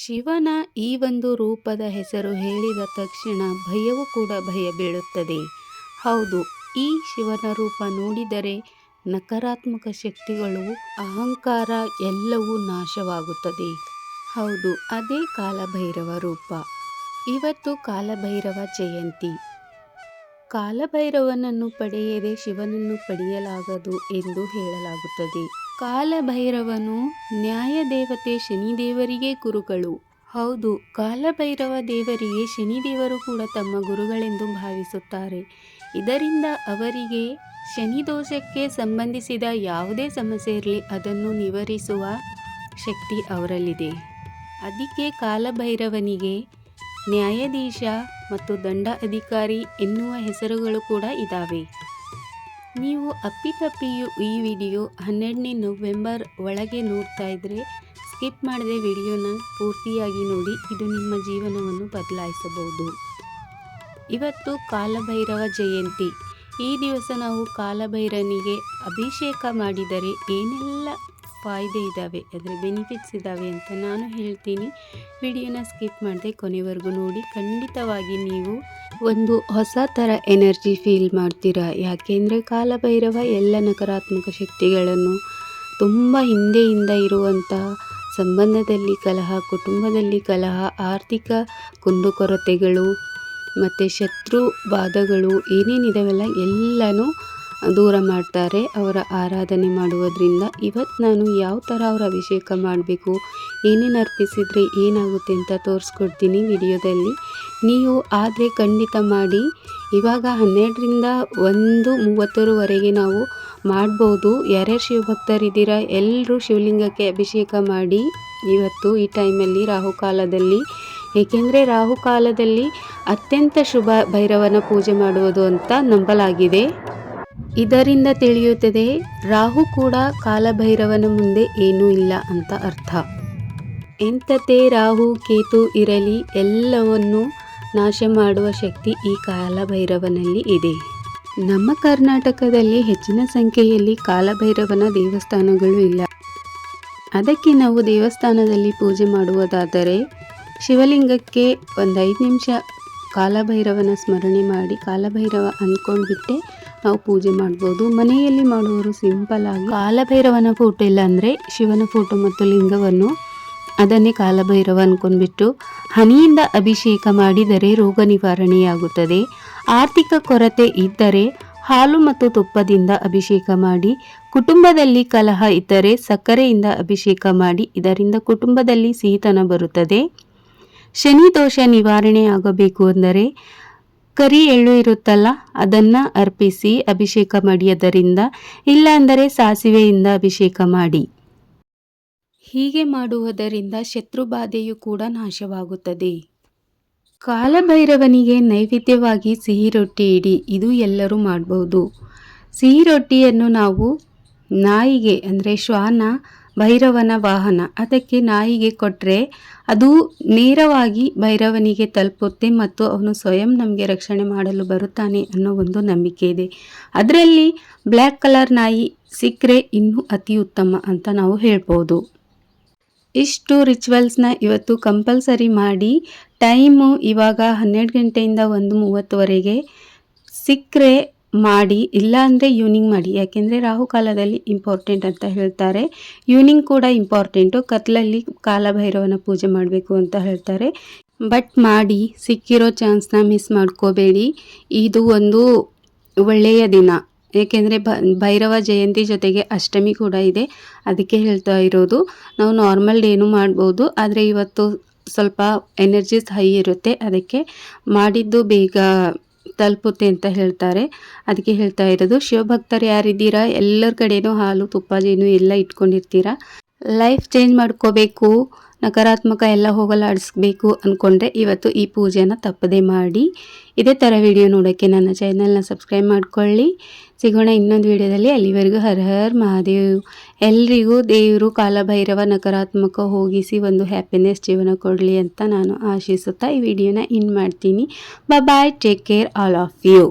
ಶಿವನ ಈ ಒಂದು ರೂಪದ ಹೆಸರು ಹೇಳಿದ ತಕ್ಷಣ ಭಯವೂ ಕೂಡ ಭಯ ಬೀಳುತ್ತದೆ. ಹೌದು, ಈ ಶಿವನ ರೂಪ ನೋಡಿದರೆ ನಕಾರಾತ್ಮಕ ಶಕ್ತಿಗಳು, ಅಹಂಕಾರ ಎಲ್ಲವೂ ನಾಶವಾಗುತ್ತದೆ. ಹೌದು, ಅದೇ ಕಾಲಭೈರವ ರೂಪ. ಇವತ್ತು ಕಾಲಭೈರವ ಜಯಂತಿ. ಕಾಲಭೈರವನನ್ನು ಪಡೆಯದೆ ಶಿವನನ್ನು ಪಡೆಯಲಾಗದು ಎಂದು ಹೇಳಲಾಗುತ್ತದೆ. ಕಾಲಭೈರವನು ನ್ಯಾಯದೇವತೆ ಶನಿದೇವರಿಗೆ ಗುರುಗಳು ಹೌದು, ಕಾಲಭೈರವ ದೇವರಿಗೆ ಶನಿದೇವರು ಕೂಡ ತಮ್ಮ ಗುರುಗಳೆಂದು ಭಾವಿಸುತ್ತಾರೆ. ಇದರಿಂದ ಅವರಿಗೆ ಶನಿ ದೋಷಕ್ಕೆ ಸಂಬಂಧಿಸಿದ ಯಾವುದೇ ಸಮಸ್ಯೆ ಇರಲಿ, ಅದನ್ನು ನಿವಾರಿಸುವ ಶಕ್ತಿ ಅವರಲ್ಲಿದೆ. ಅದಕ್ಕೆ ಕಾಲಭೈರವನಿಗೆ ನ್ಯಾಯಾಧೀಶ ಮತ್ತು ದಂಡ ಅಧಿಕಾರಿ ಎನ್ನುವ ಹೆಸರುಗಳು ಕೂಡ ಇದ್ದಾವೆ ನೀವು ಅಪ್ಪಿತಪ್ಪಿಯು ಈ ವಿಡಿಯೋ ಹನ್ನೆರಡನೇ ನವೆಂಬರ್ ಒಳಗೆ ನೋಡ್ತಾ ಇದ್ದರೆ ಸ್ಕಿಪ್ ಮಾಡದೆ ವಿಡಿಯೋನ ಪೂರ್ತಿಯಾಗಿ ನೋಡಿ, ಇದು ನಿಮ್ಮ ಜೀವನವನ್ನು ಬದಲಾಯಿಸಬಹುದು. ಇವತ್ತು ಕಾಲಭೈರವ ಜಯಂತಿ. ಈ ದಿವಸ ನಾವು ಕಾಲಭೈರನಿಗೆ ಅಭಿಷೇಕ ಮಾಡಿದರೆ ಏನೆಲ್ಲ ಫಾಯ್ದೆ ಇದ್ದಾವೆ, ಅದರ ಬೆನಿಫಿಟ್ಸ್ ಇದ್ದಾವೆ ಅಂತ ನಾನು ಹೇಳ್ತೀನಿ. ವಿಡಿಯೋನ ಸ್ಕಿಪ್ ಮಾಡದೆ ಕೊನೆವರೆಗೂ ನೋಡಿ. ಖಂಡಿತವಾಗಿ ನೀವು ಒಂದು ಹೊಸ ಥರ ಎನರ್ಜಿ ಫೀಲ್ ಮಾಡ್ತೀರಾ. ಯಾಕೆಂದರೆ ಕಾಲಭೈರವ ಎಲ್ಲ ನಕಾರಾತ್ಮಕ ಶಕ್ತಿಗಳನ್ನು ತುಂಬ ಹಿಂದೆಯಿಂದ ಇರುವಂತಹ ಸಂಬಂಧದಲ್ಲಿ ಕಲಹ, ಕುಟುಂಬದಲ್ಲಿ ಕಲಹ, ಆರ್ಥಿಕ ಕುಂದುಕೊರತೆಗಳು ಮತ್ತು ಶತ್ರು ಬಾಧಗಳು ಏನೇನಿದಾವೆಲ್ಲ ಎಲ್ಲನೂ ದೂರ ಮಾಡ್ತಾರೆ, ಅವರ ಆರಾಧನೆ ಮಾಡುವುದರಿಂದ. ಇವತ್ತು ನಾನು ಯಾವ ಥರ ಅವರ ಅಭಿಷೇಕ ಮಾಡಬೇಕು, ಏನೇನು ಅರ್ಪಿಸಿದರೆ ಏನಾಗುತ್ತೆ ಅಂತ ತೋರಿಸ್ಕೊಡ್ತೀನಿ ವಿಡಿಯೋದಲ್ಲಿ. ನೀವು ಆದರೆ ಖಂಡಿತ ಮಾಡಿ. ಇವಾಗ ಹನ್ನೆರಡರಿಂದ ಒಂದು ಮೂವತ್ತರವರೆಗೆ ನಾವು ಮಾಡ್ಬೋದು. ಯಾರ್ಯಾರು ಶಿವಭಕ್ತರಿದ್ದೀರಾ ಎಲ್ಲರೂ ಶಿವಲಿಂಗಕ್ಕೆ ಅಭಿಷೇಕ ಮಾಡಿ. ಇವತ್ತು ಈ ಟೈಮಲ್ಲಿ ರಾಹುಕಾಲದಲ್ಲಿ ಏಕೆಂದರೆ ರಾಹುಕಾಲದಲ್ಲಿ ಅತ್ಯಂತ ಶುಭ ಭೈರವನ ಪೂಜೆ ಮಾಡುವುದು ಅಂತ ನಂಬಲಾಗಿದೆ. ಇದರಿಂದ ತಿಳಿಯುತ್ತದೆ, ರಾಹು ಕೂಡ ಕಾಲಭೈರವನ ಮುಂದೆ ಏನೂ ಇಲ್ಲ ಅಂತ ಅರ್ಥ. ಎಂಥದೇ ರಾಹು, ಕೇತು ಇರಲಿ, ಎಲ್ಲವನ್ನು ನಾಶ ಮಾಡುವ ಶಕ್ತಿ ಈ ಕಾಲಭೈರವನಲ್ಲಿ ಇದೆ. ನಮ್ಮ ಕರ್ನಾಟಕದಲ್ಲಿ ಹೆಚ್ಚಿನ ಸಂಖ್ಯೆಯಲ್ಲಿ ಕಾಲಭೈರವನ ದೇವಸ್ಥಾನಗಳು ಇಲ್ಲ. ಅದಕ್ಕೆ ನಾವು ದೇವಸ್ಥಾನದಲ್ಲಿ ಪೂಜೆ ಮಾಡುವುದಾದರೆ, ಶಿವಲಿಂಗಕ್ಕೆ ಒಂದು ಐದು ನಿಮಿಷ ಕಾಲಭೈರವನ ಸ್ಮರಣೆ ಮಾಡಿ ಕಾಲಭೈರವ ಅಂದ್ಕೊಂಡ್ಬಿಟ್ಟೆ ನಾವು ಪೂಜೆ ಮಾಡ್ಬೋದು. ಮನೆಯಲ್ಲಿ ಮಾಡುವವರು ಸಿಂಪಲ್ ಆಗಿ ಕಾಲಭೈರವನ ಫೋಟೋ ಇಲ್ಲ ಅಂದರೆ ಶಿವನ ಫೋಟೋ ಮತ್ತು ಲಿಂಗವನ್ನು ಅದನ್ನೇ ಕಾಲಭೈರವ ಅನ್ಕೊಂಡ್ಬಿಟ್ಟು ಹನಿಯಿಂದ ಅಭಿಷೇಕ ಮಾಡಿದರೆ ರೋಗ ನಿವಾರಣೆಯಾಗುತ್ತದೆ. ಆರ್ಥಿಕ ಕೊರತೆ ಇದ್ದರೆ ಹಾಲು ಮತ್ತು ತುಪ್ಪದಿಂದ ಅಭಿಷೇಕ ಮಾಡಿ, ಕುಟುಂಬದಲ್ಲಿ ಕಲಹ ಇದ್ದರೆ ಸಕ್ಕರೆಯಿಂದ ಅಭಿಷೇಕ ಮಾಡಿ, ಇದರಿಂದ ಕುಟುಂಬದಲ್ಲಿ ಸಿಹಿತನ ಬರುತ್ತದೆ. ಶನಿ ದೋಷ ನಿವಾರಣೆ ಆಗಬೇಕು ಅಂದರೆ ಕರಿ ಎಳ್ಳು ಇರುತ್ತಲ್ಲ, ಅದನ್ನು ಅರ್ಪಿಸಿ ಅಭಿಷೇಕ ಮಾಡಿಯದರಿಂದ, ಇಲ್ಲಾಂದರೆ ಸಾಸಿವೆಯಿಂದ ಅಭಿಷೇಕ ಮಾಡಿ. ಹೀಗೆ ಮಾಡುವುದರಿಂದ ಶತ್ರುಬಾಧೆಯು ಕೂಡ ನಾಶವಾಗುತ್ತದೆ. ಕಾಲಭೈರವನಿಗೆ ನೈವೇದ್ಯವಾಗಿ ಸಿಹಿ ರೊಟ್ಟಿ ಇಡಿ, ಇದು ಎಲ್ಲರೂ ಮಾಡಬಹುದು ಸಿಹಿ ರೊಟ್ಟಿಯನ್ನು ನಾವು ನಾಯಿಗೆ, ಅಂದರೆ ಶ್ವಾನ ಭೈರವನ ವಾಹನ. ಅದಕ್ಕೆ ನಾಯಿಗೆ ಕೊಟ್ಟರೆ ಅದು ನೇರವಾಗಿ ಭೈರವನಿಗೆ ತಲುಪುತ್ತೆ ಮತ್ತು ಅವನು ಸ್ವಯಂ ನಮಗೆ ರಕ್ಷಣೆ ಮಾಡಲು ಬರುತ್ತಾನೆ ಅನ್ನೋ ಒಂದು ನಂಬಿಕೆ ಇದೆ. ಅದರಲ್ಲಿ ಬ್ಲ್ಯಾಕ್ ಕಲರ್ ನಾಯಿ ಸಿಕ್ಕರೆ ಇನ್ನೂ ಅತಿ ಉತ್ತಮ ಅಂತ ನಾವು ಹೇಳ್ಬೋದು. ಇಷ್ಟು ರಿಚುವಲ್ಸ್ನ ಇವತ್ತು ಕಂಪಲ್ಸರಿ ಮಾಡಿ, ಟೈಮು ಇವಾಗ ಹನ್ನೆರಡು ಗಂಟೆಯಿಂದ ಒಂದು ಮೂವತ್ತುವರೆಗೆ ಸಿಕ್ಕರೆ ಮಾಡಿ, ಇಲ್ಲ ಅಂದರೆ ಈವ್ನಿಂಗ್ ಮಾಡಿ. ಯಾಕೆಂದರೆ ರಾಹುಕಾಲದಲ್ಲಿ ಇಂಪಾರ್ಟೆಂಟ್ ಅಂತ ಹೇಳ್ತಾರೆ. ಈವ್ನಿಂಗ್ ಕೂಡ ಇಂಪಾರ್ಟೆಂಟು ಕತ್ಲಲ್ಲಿ ಕಾಲಭೈರವನ ಪೂಜೆ ಮಾಡಬೇಕು ಅಂತ ಹೇಳ್ತಾರೆ. ಬಟ್ ಮಾಡಿ, ಸಿಕ್ಕಿರೋ ಚಾನ್ಸ್ನ ಮಿಸ್ ಮಾಡ್ಕೋಬೇಡಿ. ಇದು ಒಂದು ಒಳ್ಳೆಯ ದಿನ. ಏಕೆಂದರೆ ಭೈರವ ಜಯಂತಿ ಜೊತೆಗೆ ಅಷ್ಟಮಿ ಕೂಡ ಇದೆ. ಅದಕ್ಕೆ ಹೇಳ್ತಾ ಇರೋದು, ನಾವು ನಾರ್ಮಲ್ ಡೇನು ಮಾಡ್ಬೋದು, ಆದರೆ ಇವತ್ತು ಸ್ವಲ್ಪ ಎನರ್ಜೀಸ್ ಹೈ ಇರುತ್ತೆ. ಅದಕ್ಕೆ ಮಾಡಿದ್ದು ಬೇಗ ತಲುಪುತ್ತೆ ಅಂತ ಹೇಳ್ತಾರೆ. ಅದಕ್ಕೆ ಹೇಳ್ತಾ ಇರೋದು, ಶಿವಭಕ್ತರು ಯಾರಿದ್ದೀರಾ? ಎಲ್ಲರ ಕಡೆಯೂ ಹಾಲು, ತುಪ್ಪ, ಜೇನು ಎಲ್ಲ ಇಟ್ಕೊಂಡಿರ್ತೀರಾ? ಲೈಫ್ ಚೇಂಜ್ ಮಾಡ್ಕೋಬೇಕು. ನಕಾರಾತ್ಮಕ ಎಲ್ಲ ಹೋಗಲಾಡಿಸ್ಬೇಕು ಅಂದ್ಕೊಂಡ್ರೆ ಇವತ್ತು ಈ ಪೂಜೆನ ತಪ್ಪದೇ ಮಾಡಿ. ಇದೇ ಥರ ವಿಡಿಯೋ ನೋಡೋಕ್ಕೆ ನನ್ನ ಚಾನಲ್ನ ಸಬ್ಸ್ಕ್ರೈಬ್ ಮಾಡ್ಕೊಳ್ಳಿ. ಸಿಗೋಣ ಇನ್ನೊಂದು ವಿಡಿಯೋದಲ್ಲಿ ಅಲ್ಲಿವರೆಗೂ ಹರ್ ಹರ್ ಮಹಾದೇವ್. ಎಲ್ರಿಗೂ ದೇವರು ಕಾಲಭೈರವ ನಕಾರಾತ್ಮಕ ಹೋಗಿಸಿ ಒಂದು ಹ್ಯಾಪಿನೆಸ್ ಜೀವನ ಕೊಡಲಿ ಅಂತ ನಾನು ಆಶಿಸುತ್ತಾ ಈ ವಿಡಿಯೋನ ಇನ್ ಮಾಡ್ತೀನಿ. Bye take care all of you